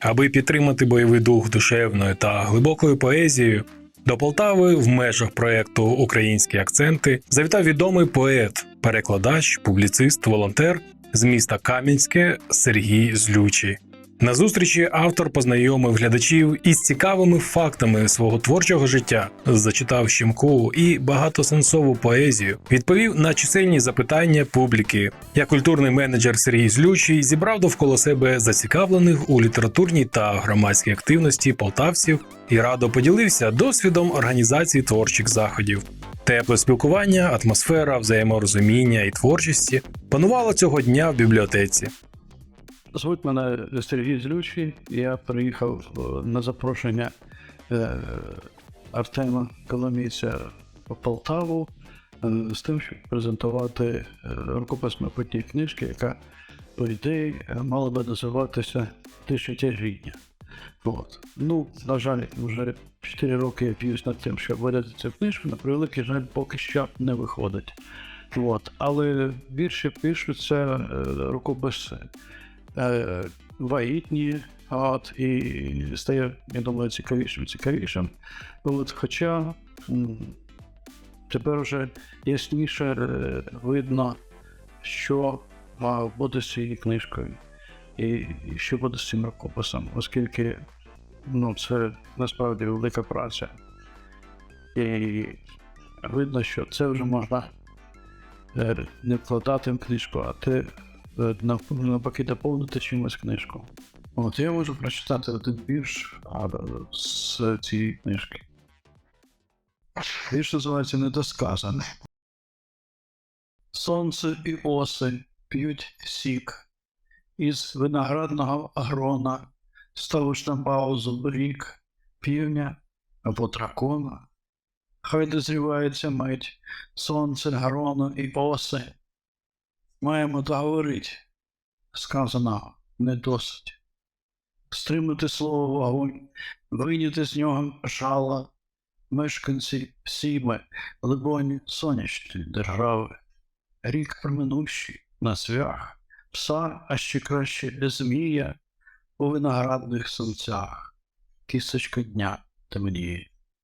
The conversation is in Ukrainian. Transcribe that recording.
Аби підтримати бойовий дух душевною та глибокою поезією, до Полтави в межах проекту Українські акценти завітав відомий поет, перекладач, публіцист, волонтер з міста Кам'янське Сергій Злючий. На зустрічі автор познайомив глядачів із цікавими фактами свого творчого життя, зачитав щемкову і багатосенсову поезію, відповів на чисельні запитання публіки. Як культурний менеджер Сергій Злючий зібрав довкола себе зацікавлених у літературній та громадській активності полтавців і радо поділився досвідом організації творчих заходів. Тепле спілкування, атмосфера, взаєморозуміння і творчості панувало цього дня в бібліотеці. Звуть мене Сергій Злючий. Я приїхав е, на запрошення е, Артема Коломійця в Полтаву е, з тим, щоб презентувати е, рукопис майбутньої книжки, яка, по ідеї, мала би називатися Тисяча жіння. От. Ну, на жаль, вже 4 роки я п'юсь над тим, щоб видати цю книжку, на превеликий жаль, поки що не виходить. От. Але більше пишуться рукописи вагітні, от, і стає, я думаю, цікавішим, цікавішим. От, хоча тепер вже ясніше е, видно, що буде з цією книжкою і, що буде з цим рукописом, оскільки ну, це насправді велика праця. І видно, що це вже можна е, не вкладати в книжку, а те е, навпаки доповнити чимось книжку. От я можу прочитати один вірш з цієї книжки. Вірш називається Недосказане. Сонце і оси п'ють сік, із виноградного грона ставиш на паузу рік півня або дракона. Хай дозрівається мить, сонце, гроно і оси. Маємо договорить, сказаного не досить. Стримати слово вогонь, вийняти з нього жала, мешканці всі ми, либоні сонячні держави, рік проминущий на свях, пса, а ще краще змія у виноградних сонцях, кісточка дня темніє.